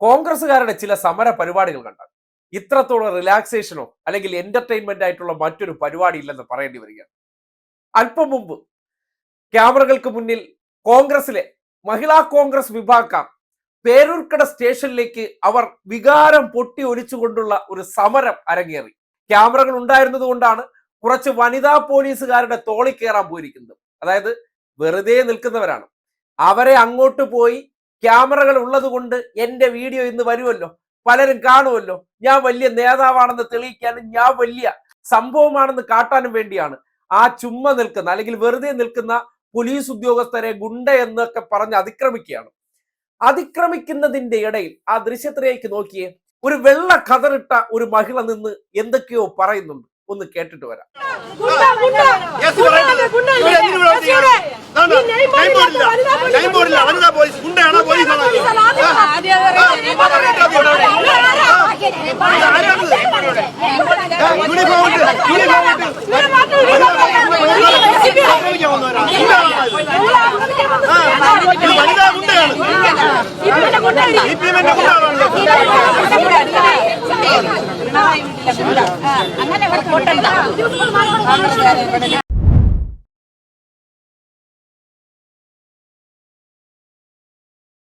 കോൺഗ്രസ്സുകാരുടെ ചില സമര പരിപാടികൾ കണ്ടാൽ ഇത്രത്തോളം റിലാക്സേഷനോ അല്ലെങ്കിൽ എന്റർടൈൻമെന്റ് ആയിട്ടുള്ള മറ്റൊരു പരിപാടി ഇല്ലെന്ന് പറയേണ്ടി വരികയാണ്. അല്പം മുമ്പ് ക്യാമറകൾക്ക് മുന്നിൽ കോൺഗ്രസിലെ മഹിളാ കോൺഗ്രസ് വിഭാഗക്കാർ പേരൂർക്കട സ്റ്റേഷനിലേക്ക് അവർ വികാരം പൊട്ടി ഒലിച്ചുകൊണ്ടുള്ള ഒരു സമരം അരങ്ങേറി. ക്യാമറകൾ ഉണ്ടായിരുന്നത് കൊണ്ടാണ് കുറച്ച് വനിതാ പോലീസുകാരുടെ തോളി കയറാൻ പോയിരിക്കുന്നത്. അതായത് വെറുതെ നിൽക്കുന്നവരാണ്. അവരെ അങ്ങോട്ട് പോയി ക്യാമറകൾ ഉള്ളത് കൊണ്ട് എന്റെ വീഡിയോ ഇന്ന് വരുമല്ലോ പലരും കാണുമല്ലോ ഞാൻ വലിയ നേതാവാണെന്ന് തെളിയിക്കാനും ഞാൻ വലിയ സംഭവമാണെന്ന് കാട്ടാനും വേണ്ടിയാണ് ആ ചുമ്മ നിൽക്കുന്ന അല്ലെങ്കിൽ വെറുതെ നിൽക്കുന്ന പോലീസ് ഉദ്യോഗസ്ഥരെ ഗുണ്ട എന്നൊക്കെ പറഞ്ഞ് അതിക്രമിക്കുകയാണ് അതിക്രമിക്കുന്നതിന്റെ ഇടയിൽ ആ ദൃശ്യത്തിലേക്ക് നോക്കിയേ ഒരു വെള്ള കതറിട്ട ഒരു മഹിള നിന്ന് എന്തൊക്കെയോ പറയുന്നുണ്ട് ഒന്ന് കേട്ടിട്ട് വരാം വനിതാ ഗുണ്ടയാണ് സി പി എമ്മിന്റെ ഗുണ്ടകളാണ് അങ്ങനെ